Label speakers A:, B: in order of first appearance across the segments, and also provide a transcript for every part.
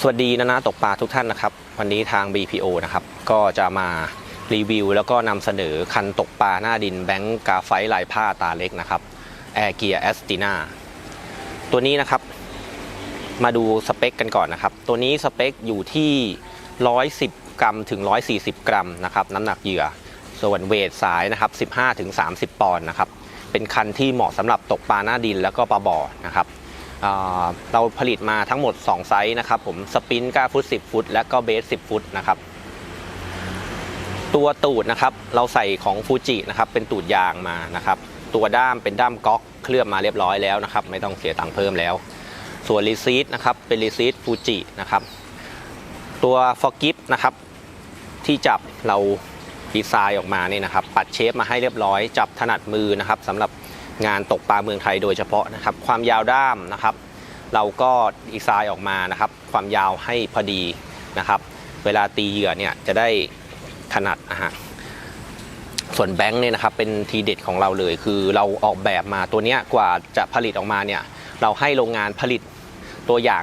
A: สวัสดีนะนะตกปลาทุกท่านนะครับ วันนี้ทาง BPO นะครับ ก็จะมารีวิว แล้วก็นำเสนอคันตกปลาหน้าดินแบงก์กาไฟลายผ้าตาเล็กนะครับแอร์เกียร์แอสตินาตัวนี้นะครับ มาดูสเปคกันก่อนนะครับ ตัวนี้สเปคอยู่ที่ 110 กรัมถึง 140 กรัมนะครับน้ำหนักเหยื่อ ส่วนเวทสายนะครับ 15ถึง30 ปอนด์นะครับ เป็นคันที่เหมาะสำหรับตกปลาหน้าดินแล้วก็ปลาบ่อนะครับ เราผลิตมาทั้งหมด 2 ไซส์นะครับผมสปิน9ฟุต 10 ฟุต และก็เบส 10 ฟุตนะครับตัวตูดนะครับเราใส่ของฟูจินะครับเป็นตูดยางมานะครับตัวด้ามเป็นด้ามก๊อกเคลือบมาเรียบร้อยแล้วนะครับไม่ต้องเสียตังค์เพิ่มแล้ว ส่วนรีซีดนะครับเป็นรีซีดฟูจินะครับตัวฟอกิฟนะครับที่จับเราดีไซน์ออกมานี่นะครับปัดเชฟมาให้เรียบร้อย จับถนัดมือนะครับสำหรับ งานตกปลาเมืองไทยโดยเฉพาะนะครับ ความยาวด้ามนะครับ เราก็ดีไซน์ออกมานะครับ ความยาวให้พอดีนะครับ เวลาตีเหยื่อเนี่ยจะได้ถนัดนะฮะส่วนแบงค์เนี่ยนะครับเป็นทีเด็ดของเราเลย คือเราออกแบบมาตัวเนี้ยกว่าจะผลิตออกมาเนี่ยเราให้โรงงานผลิตตัวอย่าง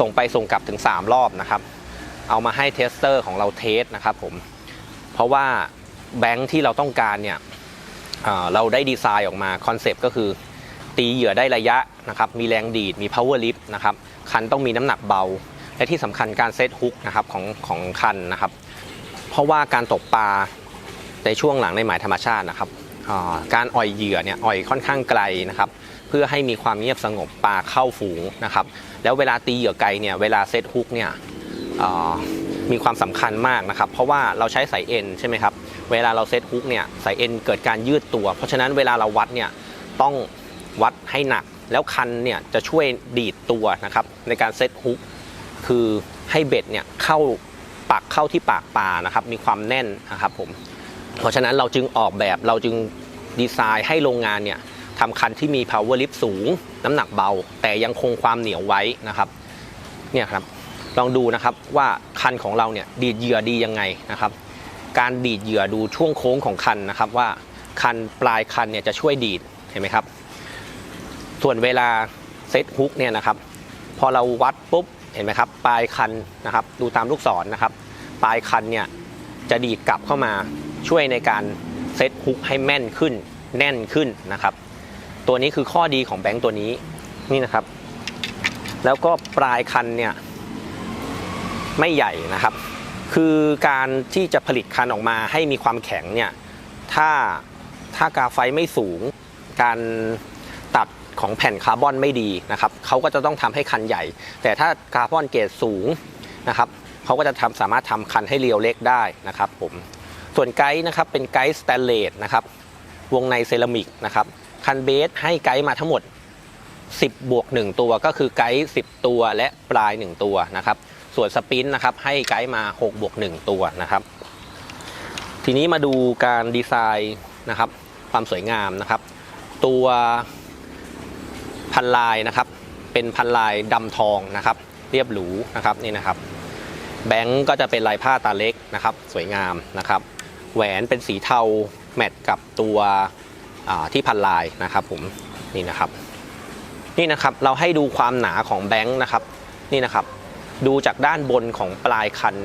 A: ส่งไปส่งกลับถึง 3 รอบนะครับ เอามาให้เทสเตอร์ของเราเทสนะครับผมเพราะว่าแบงค์ที่เราต้องการเนี่ย เราได้ดีไซน์ออกมาคอนเซปต์ก็คือ ตีเหยื่อได้ระยะนะครับมีแรงดีดมี power lift นะครับคันต้องมีน้ำหนักเบา และที่สำคัญการเซตฮุกนะครับของของคันนะครับ เพราะว่าการตกปลาในช่วงหลังในหมายธรรมชาตินะครับการอ่อยเหยื่อเนี่ยอ่อยค่อนข้างไกลนะครับเพื่อให้มีความเงียบสงบปลาเข้าฝูงนะครับแล้วเวลาตีเหยื่อไกลเนี่ยเวลาเซตฮุกเนี่ยมีความสำคัญมากนะครับ เพราะว่าเราใช้สายเอ็นใช่ไหมครับ เวลาเราเซตฮุกเนี่ยสายเอ็นเกิดการยืดตัว เพราะฉะนั้นเวลาเราวัดเนี่ยต้องวัดให้หนัก แล้วคันเนี่ยจะช่วยดีดตัวนะครับในการเซตฮุกคือให้เบ็ดเนี่ยเข้าปักเข้าที่ปากปลานะครับมีความแน่นนะครับผมเพราะฉะนั้นเราจึงออกแบบเราจึงดีไซน์ให้โรงงานเนี่ยทำคันที่มี power lift สูง น้ำหนักเบา แต่ยังคงความเหนียวไว้นะครับเนี่ยครับลองดูนะครับว่าคันของเราเนี่ยดีดเหยื่อดียังไงนะครับ การดีดเหยื่อดูช่วงโค้งของคันนะครับว่าคันปลายคันเนี่ยจะช่วยดีดเห็นไหมครับ ส่วนเวลาเซตฮุกเนี่ยนะครับ พอเราวัดปุ๊บเห็นไหมครับ ปลายคันนะครับ ดูตามลูกศรนะครับ ปลายคันเนี่ยจะดีดกลับเข้ามาช่วยในการเซตฮุกให้แม่นขึ้น แน่นขึ้นนะครับ ตัวนี้คือข้อดีของแบงค์ตัวนี้นี่นะครับ แล้วก็ปลายคันเนี่ยไม่ใหญ่นะครับ คือการที่จะผลิตคันออกมาให้มีความแข็งเนี่ยถ้าถ้ากาไฟไม่สูง การตัดของแผ่นคาร์บอนไม่ดีนะครับเขาก็จะต้องทำให้คันใหญ่ แต่ถ้าคาร์บอนเกรดสูงนะครับเขาก็จะทำสามารถทำคันให้เรียวเล็กได้นะครับผมส่วนไกด์นะครับเป็นไกด์สแตนเลสนะครับวงในเซรามิกนะครับคันเบสให้ไกด์มาทั้งหมด 10 บวก 1 ตัวก็คือไกด์10 ตัวและปลาย 1 ตัวนะครับ ส่วนสปินนะครับให้ไกด์มา6บวก1ตัวนะครับ ทีนี้มาดูการดีไซน์นะครับ ความสวยงามนะครับ ตัวพันลายนะครับ เป็นพันลายดำทองนะครับ เรียบหรูนะครับนี่นะครับ แบงก์ก็จะเป็นลายผ้าตาเล็กนะครับ สวยงามนะครับ แหวนเป็นสีเทาแมทกับตัวที่พันลายนะครับผมนี่นะครับ นี่นะครับเราให้ดูความหนาของแบงค์นะครับ นี่นะครับ ดูจากด้านบนของปลายคัน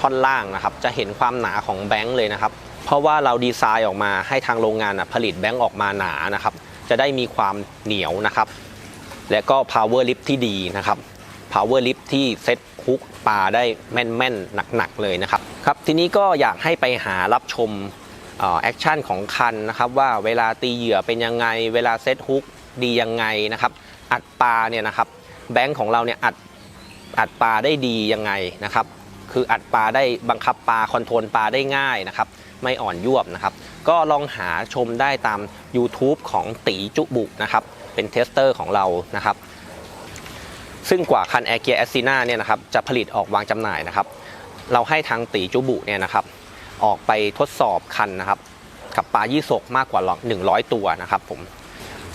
A: ท่อนล่างนะครับ จะเห็นความหนาของแบงค์เลยนะครับ เพราะว่าเราดีไซน์ออกมาให้ทางโรงงานผลิตแบงค์ออกมาหนานะครับ จะได้มีความเหนียวนะครับ และก็ power lift ที่ดีนะครับ power lift ที่เซ็ตฮุกปลาได้แม่นๆหนักๆเลยนะครับครับ ทีนี้ก็อยากให้ไปหารับชมแอคชั่นของคันนะครับว่าเวลาตีเหยื่อเป็นยังไง เวลาเซ็ตฮุกดียังไงนะครับ อัดปลาเนี่ยนะครับ แบงค์ของเราเนี่ยอัด อัดปลาได้ดียังไงนะครับ คืออัดปลาได้บังคับปลาคอนโทรลปลาได้ง่ายนะครับ ไม่อ่อนยวบนะครับ ก็ลองหาชมได้ตาม YouTube ของตีจุบุนะครับ เป็นเทสเตอร์ของเรานะครับ ซึ่งกว่าคัน Air Gear a s i n a เนี่ยนะครับจะผลิตออกวางจำหน่ายนะครับ เราให้ทางตีจุบุเนี่ยนะครับ ออกไปทดสอบคันนะครับ กับปลายี่สกมากกว่า100ตัวนะครับผม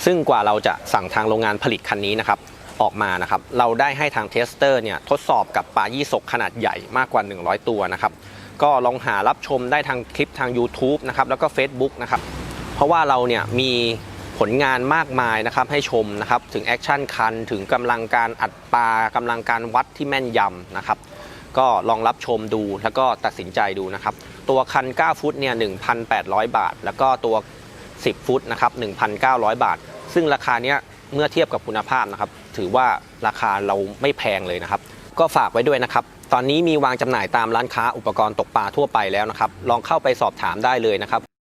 A: ซึ่งกว่าเราจะสั่งทางโรงงานผลิตคันนี้นะครับ ออกมานะครับ เราได้ให้ทางเทสเตอร์เนี่ยทดสอบกับปลายี่สกขนาดใหญ่มากกว่า 100 ตัวนะครับ ก็ลองหารับชมได้ทางคลิปทาง YouTube นะครับ แล้วก็ Facebook นะครับ เพราะว่าเราเนี่ยมีผลงานมากมายนะครับให้ชมนะครับ ถึงแอคชั่นคัน ถึงกำลังการอัดปลากำลังการวัดที่แม่นยำนะครับ ก็ลองรับชมดูแล้วก็ตัดสินใจดูนะครับ ตัวคัน 9 ฟุตเนี่ย 1,800 บาท แล้วก็ตัว 10 ฟุตนะครับ 1,900 บาท ซึ่งราคาเนี้ย เมื่อเทียบกับคุณภาพนะครับ ถือว่าราคาเราไม่แพงเลยนะครับ ก็ฝากไว้ด้วยนะครับ ตอนนี้มีวางจำหน่ายตามร้านค้าอุปกรณ์ตกปลาทั่วไปแล้วนะครับ ลองเข้าไปสอบถามได้เลยนะครับ